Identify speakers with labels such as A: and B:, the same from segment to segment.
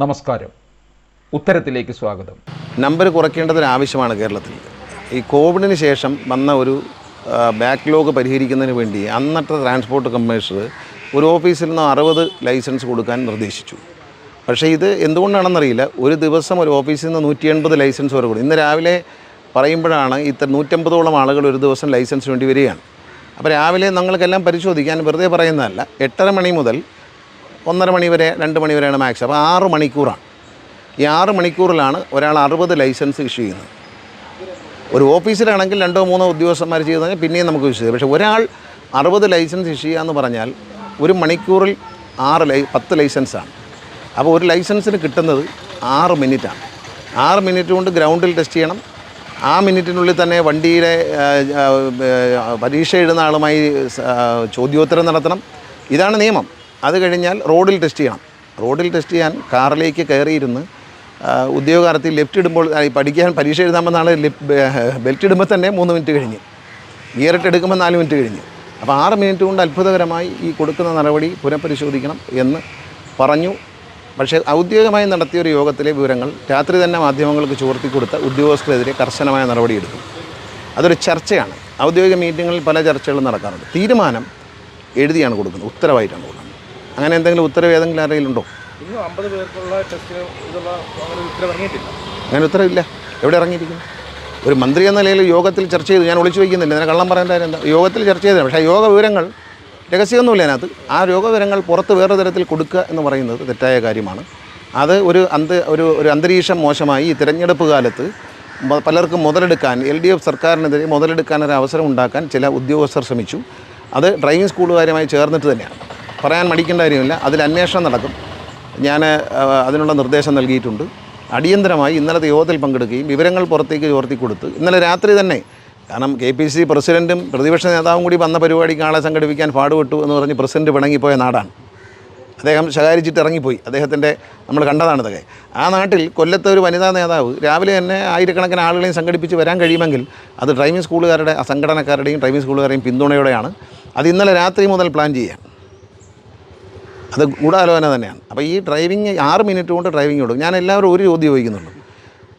A: നമസ്കാരം. ഉത്തരത്തിലേക്ക് സ്വാഗതം.
B: നമ്പർ കുറയ്ക്കേണ്ടതൊരു ആവശ്യമാണ് കേരളത്തിൽ ഈ കോവിഡിന് ശേഷം വന്ന ഒരു ബാക്ക്ലോഗ് പരിഹരിക്കുന്നതിന് വേണ്ടി അന്നത്തെ ട്രാൻസ്പോർട്ട് കമ്മീഷണർ ഒരു ഓഫീസിൽ നിന്ന് അറുപത് ലൈസൻസ് കൊടുക്കാൻ നിർദ്ദേശിച്ചു. പക്ഷേ ഇത് എന്തുകൊണ്ടാണെന്നറിയില്ല. ഒരു ദിവസം ഒരു ഓഫീസിൽ നിന്ന് നൂറ്റി എൺപത് ലൈസൻസ് വരെ കൊടുക്കും ഇന്ന് രാവിലെ പറയുമ്പോഴാണ് ഇത്ര നൂറ്റമ്പതോളം ആളുകൾ ഒരു ദിവസം ലൈസൻസ് വേണ്ടി വരികയാണ്. അപ്പോൾ രാവിലെ ഞങ്ങൾക്കെല്ലാം പരിശോധിക്കാൻ വെറുതെ പറയുന്നതല്ല. എട്ടര മണി മുതൽ ഒന്നര മണി വരെ രണ്ട് മണി വരെയാണ് മാക്സ്. അപ്പോൾ ആറ് മണിക്കൂറാണ്. ഈ ആറ് മണിക്കൂറിലാണ് ഒരാൾ അറുപത് ലൈസൻസ് ഇഷ്യൂ ചെയ്യുന്നത്. ഒരു ഓഫീസിലാണെങ്കിൽ രണ്ടോ മൂന്നോ ഉദ്യോഗസ്ഥന്മാർ ചെയ്ത് കഴിഞ്ഞാൽ പിന്നെയും നമുക്ക് വിശ്വസിക്കാം പക്ഷേ ഒരാൾ അറുപത് ലൈസൻസ് ഇഷ്യൂ ചെയ്യുക എന്ന് പറഞ്ഞാൽ ഒരു മണിക്കൂറിൽ ആറ് ലൈ പത്ത് ലൈസൻസാണ്. അപ്പോൾ ഒരു ലൈസൻസിന് കിട്ടുന്നത് ആറ് മിനിറ്റാണ്. ആറ് മിനിറ്റ് കൊണ്ട് ഗ്രൗണ്ടിൽ ടെസ്റ്റ് ചെയ്യണം. ആ മിനിറ്റിനുള്ളിൽ തന്നെ ആ, പരീക്ഷ എഴുതുന്ന ആളുമായി ചോദ്യോത്തരം നടത്തണം. ഇതാണ് നിയമം. അത് കഴിഞ്ഞാൽ റോഡിൽ ടെസ്റ്റ് ചെയ്യണം. റോഡിൽ ടെസ്റ്റ് ചെയ്യാൻ കാറിലേക്ക് കയറിയിരുന്ന് ഉദ്യോഗാർത്ഥി ലെഫ്റ്റ് ഇടുമ്പോൾ പഠിക്കാൻ പരീക്ഷ എഴുതാൻ നാളെ ബെൽറ്റ് ഇടുമ്പോൾ തന്നെ മൂന്ന് മിനിറ്റ് കഴിഞ്ഞ്. ഗിയറിട്ട് എടുക്കുമ്പോൾ നാല് മിനിറ്റ് കഴിഞ്ഞ്. അപ്പോൾ ആറ് മിനിറ്റ് കൊണ്ട് അത്ഭുതകരമായി ഈ കൊടുക്കുന്ന നടപടി പുനഃപരിശോധിക്കണം എന്ന് പറഞ്ഞു. പക്ഷേ ഔദ്യോഗികമായി നടത്തിയ ഒരു യോഗത്തിലെ വിവരങ്ങൾ രാത്രി തന്നെ മാധ്യമങ്ങൾക്ക് ചോർത്തി കൊടുത്ത ഉദ്യോഗസ്ഥരെതിരെ കർശനമായ നടപടിയെടുക്കും അതൊരു ചർച്ചയാണ്. ഔദ്യോഗിക മീറ്റിങ്ങുകളിൽ പല ചർച്ചകളും നടക്കാറുണ്ട്. തീരുമാനം എഴുതിയാണ് കൊടുക്കുന്നത് ഉത്തരവായിട്ടാണ് കൊടുക്കുന്നത്. അങ്ങനെ എന്തെങ്കിലും ഉത്തരവ് ഏതെങ്കിലും ആരെങ്കിലുണ്ടോ
C: ഇന്നും അമ്പത് പേർക്കുള്ള ടെസ്റ്റ് ഇതുള്ള അങ്ങനെ ഒരു ഉത്തരവ് ഇറങ്ങിയിട്ടില്ല.
B: അങ്ങനെ ഉത്തരവില്ല എവിടെ ഇറങ്ങിയിരിക്കുന്നു? ഒരു മന്ത്രി എന്ന നിലയിൽ യോഗത്തിൽ ചർച്ച ചെയ്തു. ഞാൻ ഒളിച്ചു വയ്ക്കുന്നില്ല. അതിനെ കള്ളം കാര്യം എന്താ? യോഗത്തിൽ ചർച്ച ചെയ്തു പക്ഷേ യോഗ വിവരങ്ങൾ രഹസ്യമൊന്നുമില്ല അതിനകത്ത്. ആ യോഗ വിവരങ്ങൾ പുറത്ത് വേറെ തരത്തിൽ കൊടുക്കുക എന്ന് പറയുന്നത് തെറ്റായ കാര്യമാണ്. അത് ഒരു അന്ത ഒരു ഒരു അന്തരീക്ഷം മോശമായി ഈ തിരഞ്ഞെടുപ്പ് കാലത്ത് പലർക്കും മുതലെടുക്കാൻ എൽ ഡി എഫ് സർക്കാരിനെതിരെ മുതലെടുക്കാൻ ഒരു അവസരം ഉണ്ടാക്കാൻ ചില ഉദ്യോഗസ്ഥർ ശ്രമിച്ചു. അത് ഡ്രൈവിംഗ് സ്കൂളുകാരുമായി ചേർന്നിട്ട് തന്നെയാണ്. പറയാൻ മടിക്കേണ്ട കാര്യമില്ല. അതിൽ അന്വേഷണം നടക്കും. ഞാൻ അതിനുള്ള നിർദ്ദേശം നൽകിയിട്ടുണ്ട്. അടിയന്തരമായി ഇന്നലത്തെ യോഗത്തിൽ പങ്കെടുക്കുകയും വിവരങ്ങൾ പുറത്തേക്ക് ചോർത്തി കൊടുത്ത് ഇന്നലെ രാത്രി തന്നെ കാരണം കെ പി സി പ്രസിഡന്റും പ്രതിപക്ഷ നേതാവും കൂടി വന്ന പരിപാടിക്ക് ആളെ സംഘടിപ്പിക്കാൻ പാടുപെട്ടു എന്ന് പറഞ്ഞ് പ്രസിഡന്റ് പിണങ്ങിപ്പോയ നാടാണ്. അദ്ദേഹം ശകാരിച്ചിട്ട് ഇറങ്ങിപ്പോയി. അദ്ദേഹത്തിന്റെ നമ്മൾ കണ്ടതാണിതൊക്കെ ആ നാട്ടിൽ കൊല്ലത്തെ ഒരു വനിതാ നേതാവ് രാവിലെ തന്നെ ആയിരക്കണക്കിന് ആളുകളെയും സംഘടിപ്പിച്ച് വരാൻ കഴിയുമെങ്കിൽ അത് ഡ്രൈവിംഗ് സ്കൂളുകാരുടെ സംഘടനക്കാരുടെയും ഡ്രൈവിംഗ് സ്കൂളുകാരുടെയും പിന്തുണയോടെയാണ്. അത് ഇന്നലെ രാത്രി മുതൽ പ്ലാൻ ചെയ്യുക അത് ഗൂഢാലോചന തന്നെയാണ്. അപ്പോൾ ഈ ഡ്രൈവിങ് ആറ് മിനിറ്റ് കൊണ്ട് ഡ്രൈവിംഗ് കൊടുക്കും ഞാൻ എല്ലാവരും ഒരു ചോദ്യം ചോദിക്കുന്നുണ്ട്.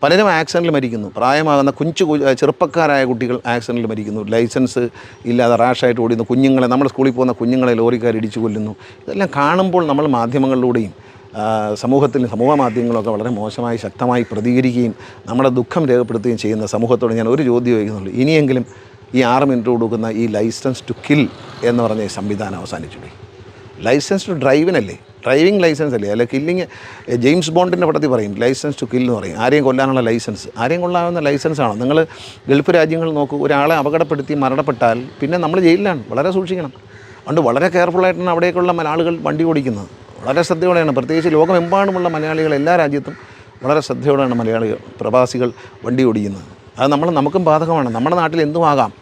B: പലരും ആക്സിഡന്റിൽ മരിക്കുന്നു. പ്രായമാകുന്ന കുഞ്ചു കു- ചെറുപ്പക്കാരായ കുട്ടികൾ ആക്സിഡന്റിൽ മരിക്കുന്നു. ലൈസൻസ് ഇല്ലാതെ റാഷായിട്ട് ഓടുന്നു കുഞ്ഞുങ്ങളെ നമ്മുടെ സ്കൂളിൽ പോകുന്ന കുഞ്ഞുങ്ങളെ ലോറിക്കാർ ഇടിച്ചു കൊല്ലുന്നു. ഇതെല്ലാം കാണുമ്പോൾ നമ്മൾ മാധ്യമങ്ങളിലൂടെയും സമൂഹത്തിൽ സമൂഹ മാധ്യമങ്ങളൊക്കെ വളരെ മോശമായി ശക്തമായി പ്രതികരിക്കുകയും നമ്മുടെ ദുഃഖം രേഖപ്പെടുത്തുകയും ചെയ്യുന്ന സമൂഹത്തോട് ഞാൻ ഒരു ചോദ്യം ചോദിക്കുന്നുള്ളൂ ഇനിയെങ്കിലും ഈ ആറ് മിനിറ്റ് കൊടുക്കുന്ന ഈ ലൈസൻസ് ടു കിൽ എന്ന് പറഞ്ഞ സംവിധാനം അവസാനിച്ചിട്ടുണ്ട്. ലൈസൻസ് ടു ഡ്രൈവിനല്ലേ? ഡ്രൈവിംഗ് ലൈസൻസ് അല്ലേ അല്ലെ കില്ലിങ് ജെയിംസ് ബോണ്ടിന്റെ പടത്തിൽ പറയും ലൈസൻസ് ടു കിൽ എന്ന് പറയും. ആരെയും കൊല്ലാനുള്ള ലൈസൻസ്. ആരെയും കൊല്ലാവുന്ന ലൈസൻസാണ്. നിങ്ങൾ ഗൾഫ് രാജ്യങ്ങൾ നോക്കൂ ഒരാളെ അപകടപ്പെടുത്തി മരണപ്പെട്ടാൽ പിന്നെ നമ്മൾ ജയിലിലാണ്. വളരെ സൂക്ഷിക്കണം. അതുകൊണ്ട് വളരെ കെയർഫുള്ളായിട്ടാണ് അവിടേക്കുള്ള മലയാളികൾ വണ്ടി ഓടിക്കുന്നത്. വളരെ ശ്രദ്ധയോടെയാണ്. പ്രത്യേകിച്ച് ലോകമെമ്പാടുമുള്ള മലയാളികൾ എല്ലാ രാജ്യത്തും വളരെ ശ്രദ്ധയോടെയാണ് മലയാളികൾ പ്രവാസികൾ വണ്ടി ഓടിക്കുന്നത്. അത് നമ്മൾ നമുക്കും ബാധകമാണ്. നമ്മുടെ നാട്ടിൽ എന്തുമാകാം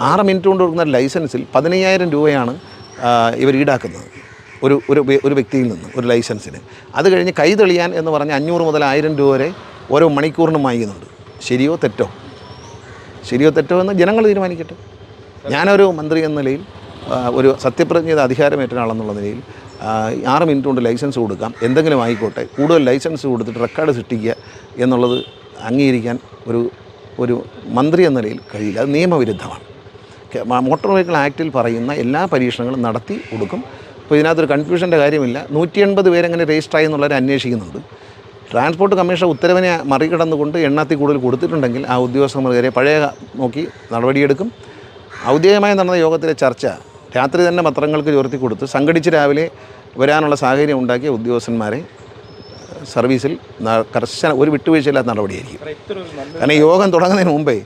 B: ആറ് മിനിറ്റ് കൊണ്ട് കൊടുക്കുന്ന ലൈസൻസിൽ പതിനയ്യായിരം രൂപയാണ് ഇവർ ഈടാക്കുന്നത്. ഒരു ഒരു ഒരു വ്യക്തിയിൽ നിന്ന് ഒരു ലൈസൻസിന്. അത് കഴിഞ്ഞ് കൈ തെളിയാൻ എന്ന് പറഞ്ഞ് അഞ്ഞൂറ് മുതൽ ആയിരം രൂപ വരെ ഓരോ മണിക്കൂറിനും വാങ്ങിക്കുന്നുണ്ട്. ശരിയോ തെറ്റോ? ശരിയോ തെറ്റോ എന്ന് ജനങ്ങൾ തീരുമാനിക്കട്ടെ. ഞാനൊരു മന്ത്രി എന്ന നിലയിൽ ഒരു സത്യപ്രതിജ്ഞ അധികാരമേറ്റ ആളെന്നുള്ള നിലയിൽ ആറ് മിനിറ്റ് കൊണ്ട് ലൈസൻസ് കൊടുക്കാം. എന്തെങ്കിലും ആയിക്കോട്ടെ. കൂടുതൽ ലൈസൻസ് കൊടുത്തിട്ട് റെക്കോർഡ് സൃഷ്ടിക്കുക എന്നുള്ളത് അംഗീകരിക്കാൻ ഒരു ഒരു മന്ത്രി എന്ന നിലയിൽ കഴിയില്ല. അത് നിയമവിരുദ്ധമാണ്. മോട്ടോർ വെഹിക്കിൾ ആക്റ്റിൽ പറയുന്ന എല്ലാ പരീക്ഷണങ്ങളും നടത്തി കൊടുക്കും. അപ്പോൾ ഇതിനകത്തൊരു കൺഫ്യൂഷന്റെ കാര്യമില്ല. നൂറ്റി എൺപത് പേരെങ്ങനെ രജിസ്റ്റർ ആയി എന്നുള്ളവരെ അന്വേഷിക്കുന്നുണ്ട്. ട്രാൻസ്പോർട്ട് കമ്മീഷൻ ഉത്തരവിനെ മറികടന്നുകൊണ്ട് എണ്ണത്തിൽ കൂടുതൽ കൊടുത്തിട്ടുണ്ടെങ്കിൽ ആ ഉദ്യോഗസ്ഥർക്കെതിരെ പഴയ നോക്കി നടപടിയെടുക്കും. ഔദ്യോഗികമായി നടന്ന യോഗത്തിലെ ചർച്ച രാത്രി തന്നെ പത്രങ്ങൾക്ക് ചോർത്തി കൊടുത്ത് സംഘടിച്ച് രാവിലെ വരാനുള്ള സാഹചര്യം ഉണ്ടാക്കിയ ഉദ്യോഗസ്ഥന്മാരെ സർവീസിൽ കർശന ഒരു വിട്ടുവീഴ്ചയില്ലാത്ത നടപടിയായിരിക്കും.
C: കാരണം
B: യോഗം തുടങ്ങുന്നതിന് മുമ്പേ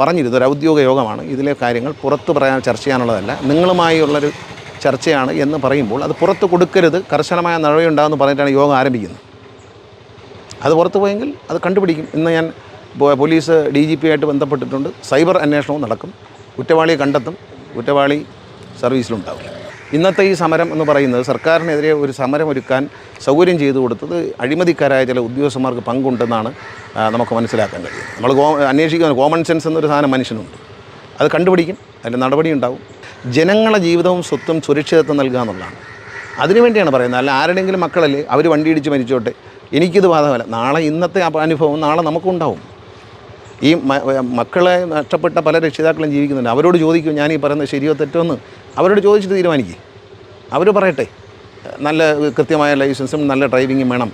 B: പറഞ്ഞിരുന്നു ഒരു ഔദ്യോഗിക യോഗമാണ്. ഇതിലെ കാര്യങ്ങൾ പുറത്ത് പറയാൻ ചർച്ച ചെയ്യാനുള്ളതല്ല. നിങ്ങളുമായുള്ളൊരു ചർച്ചയാണ് എന്ന് പറയുമ്പോൾ അത് പുറത്ത് കൊടുക്കരുത്. കർശനമായ നടപടിയുണ്ടാകുമെന്ന് പറഞ്ഞിട്ടാണ് യോഗം ആരംഭിക്കുന്നത്. അത് പുറത്ത് പോയെങ്കിൽ അത് കണ്ടുപിടിക്കും. ഇന്ന് ഞാൻ പോലീസ് ഡി ജി പി ആയിട്ട് ബന്ധപ്പെട്ടിട്ടുണ്ട്. സൈബർ അന്വേഷണവും നടക്കും. കുറ്റവാളിയെ കണ്ടെത്തും. കുറ്റവാളി സർവീസിലുണ്ടാവും. ഇന്നത്തെ ഈ സമരം എന്ന് പറയുന്നത് സർക്കാരിനെതിരെ ഒരു സമരം ഒരുക്കാൻ സൗകര്യം ചെയ്തു കൊടുത്തത് അഴിമതിക്കാരായ ചില ഉദ്യോഗസ്ഥന്മാർക്ക് പങ്കുണ്ടെന്നാണ് നമുക്ക് മനസ്സിലാക്കാൻ കഴിയുന്നത്. നമ്മൾ ഗോ അന്വേഷിക്കുന്ന കോമൺ സെൻസ് എന്നൊരു സാധനം മനുഷ്യനുണ്ട്. അത് കണ്ടുപിടിക്കും അതിന്റെ നടപടി ഉണ്ടാവും. ജനങ്ങളെ ജീവിതവും സ്വത്തും സുരക്ഷിതത്വം നൽകുക എന്നുള്ളതാണ്. അതിനുവേണ്ടിയാണ് പറയുന്നത്. അല്ല ആരുടെങ്കിലും മക്കളല്ലേ അവർ വണ്ടി ഇടിച്ച് മരിച്ചോട്ടെ. എനിക്കിത് ബാധകമല്ല. നാളെ ഇന്നത്തെ അനുഭവം നാളെ നമുക്കുണ്ടാവും. ഈ മക്കളെ നഷ്ടപ്പെട്ട പല രക്ഷിതാക്കളും ജീവിക്കുന്നുണ്ട്. അവരോട് ചോദിക്കും ഞാൻ ഈ പറയുന്നത് ശരിയോ തെറ്റോ? എന്ന് അവരോട് ചോദിച്ചിട്ട് തീരുമാനിക്കും. അവർ പറയട്ടെ. നല്ല കൃത്യമായ ലൈസൻസും നല്ല ഡ്രൈവിങ്ങും വേണം.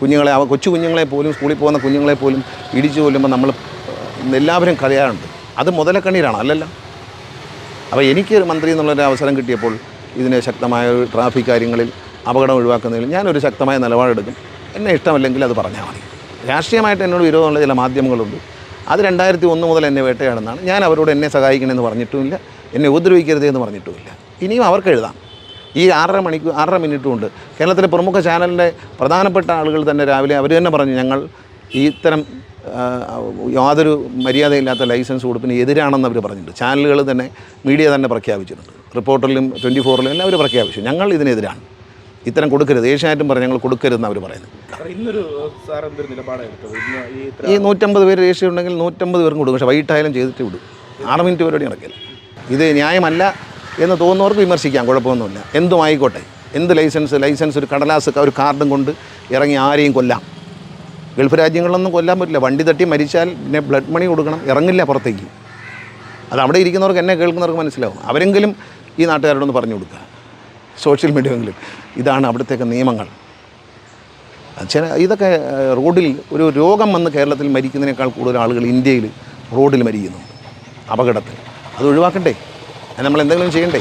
B: കുഞ്ഞുങ്ങളെ കൊച്ചു കുഞ്ഞുങ്ങളെ പോലും സ്കൂളിൽ പോകുന്ന കുഞ്ഞുങ്ങളെ പോലും ഇടിച്ചു കൊല്ലുമ്പോൾ നമ്മൾ എല്ലാവരും കളയാറുണ്ട്. അത് മുതലക്കണ്ണീരാണ് അല്ലല്ല. അപ്പോൾ എനിക്ക് ഒരു മന്ത്രി എന്നുള്ളൊരു അവസരം കിട്ടിയപ്പോൾ ഇതിനെ ശക്തമായ ഒരു ട്രാഫിക് കാര്യങ്ങളിൽ അപകടം ഒഴിവാക്കുന്നതിൽ ഞാനൊരു ശക്തമായ നിലപാടെടുക്കും. എന്നെ ഇഷ്ടമല്ലെങ്കിൽ അത് പറഞ്ഞാൽ മതി. രാഷ്ട്രീയമായിട്ട് എന്നോട് വിരോധമുള്ള ചില മാധ്യമങ്ങളുണ്ട്. അത് രണ്ടായിരത്തി ഒന്ന് മുതൽ എന്നെ വേട്ടയാണെന്നാണ് ഞാൻ അവരോട് എന്നെ സഹായിക്കണമെന്ന് പറഞ്ഞിട്ടുമില്ല. എന്നെ ഉപദ്രവിക്കരുത് എന്ന് പറഞ്ഞിട്ടുമില്ല. ഇനിയും അവർക്ക് എഴുതാം. ഈ ആറര മണിക്കൂർ ആറര മിനിറ്റ് കൊണ്ട് കേരളത്തിലെ പ്രമുഖ ചാനലിന്റെ പ്രധാനപ്പെട്ട ആളുകൾ തന്നെ രാവിലെ അവർ തന്നെ പറഞ്ഞു ഞങ്ങൾ ഈ ഇത്തരം യാതൊരു മര്യാദയില്ലാത്ത ലൈസൻസ് കൊടുപ്പിന് എതിരാണെന്ന് അവർ പറഞ്ഞിട്ടുണ്ട്. ചാനലുകൾ തന്നെ മീഡിയ തന്നെ പ്രഖ്യാപിച്ചിട്ടുണ്ട്. റിപ്പോർട്ടറിലും ട്വന്റി ഫോറിലും എല്ലാം അവർ പ്രഖ്യാപിച്ചു. ഞങ്ങൾ ഇതിനെതിരാണ്. ഇത്തരം കൊടുക്കരുത്. ഏഷ്യാനെറ്റും പറഞ്ഞു ഞങ്ങൾ കൊടുക്കരുതെന്ന് അവർ പറയുന്നത്
C: ഈ
B: നൂറ്റമ്പത് പേര് ഏഷ്യ ഉണ്ടെങ്കിൽ നൂറ്റമ്പത് പേർക്കും കൊടുക്കും. പക്ഷേ വൈകിട്ടായാലും ചെയ്തിട്ട് വിടും. ആറ് മിനിറ്റ് പരിപാടി നടക്കില്ല. ഇത് ന്യായമല്ല എന്ന് തോന്നുന്നവർക്ക് വിമർശിക്കാം കുഴപ്പമൊന്നുമില്ല. എന്തും ആയിക്കോട്ടെ എന്ത് ലൈസൻസ്? ലൈസൻസ് ഒരു കടലാസ് ഒരു കാർഡും കൊണ്ട് ഇറങ്ങി ആരെയും കൊല്ലാം. ഗൾഫ് രാജ്യങ്ങളിലൊന്നും കൊല്ലാൻ പറ്റില്ല. വണ്ടി തട്ടി മരിച്ചാൽ പിന്നെ ബ്ലഡ് മണി കൊടുക്കണം. ഇറങ്ങില്ല പുറത്തേക്ക്. അത് അവിടെ ഇരിക്കുന്നവർക്ക് എന്നെ കേൾക്കുന്നവർക്ക് മനസ്സിലാവും. അവരെങ്കിലും ഈ നാട്ടുകാരോടൊന്ന് പറഞ്ഞു കൊടുക്കുക. സോഷ്യൽ മീഡിയയെങ്കിലും ഇതാണ് അവിടുത്തെയൊക്കെ നിയമങ്ങൾ. ചില ഇതൊക്കെ റോഡിൽ ഒരു രോഗം വന്ന് കേരളത്തിൽ മരിക്കുന്നതിനേക്കാൾ കൂടുതൽ ആളുകൾ ഇന്ത്യയിൽ റോഡിൽ മരിക്കുന്നുണ്ട്. അപകടത്തിൽ. അത് ഒഴിവാക്കണ്ടേ? നമ്മൾ എന്തെങ്കിലും ചെയ്യണ്ടേ?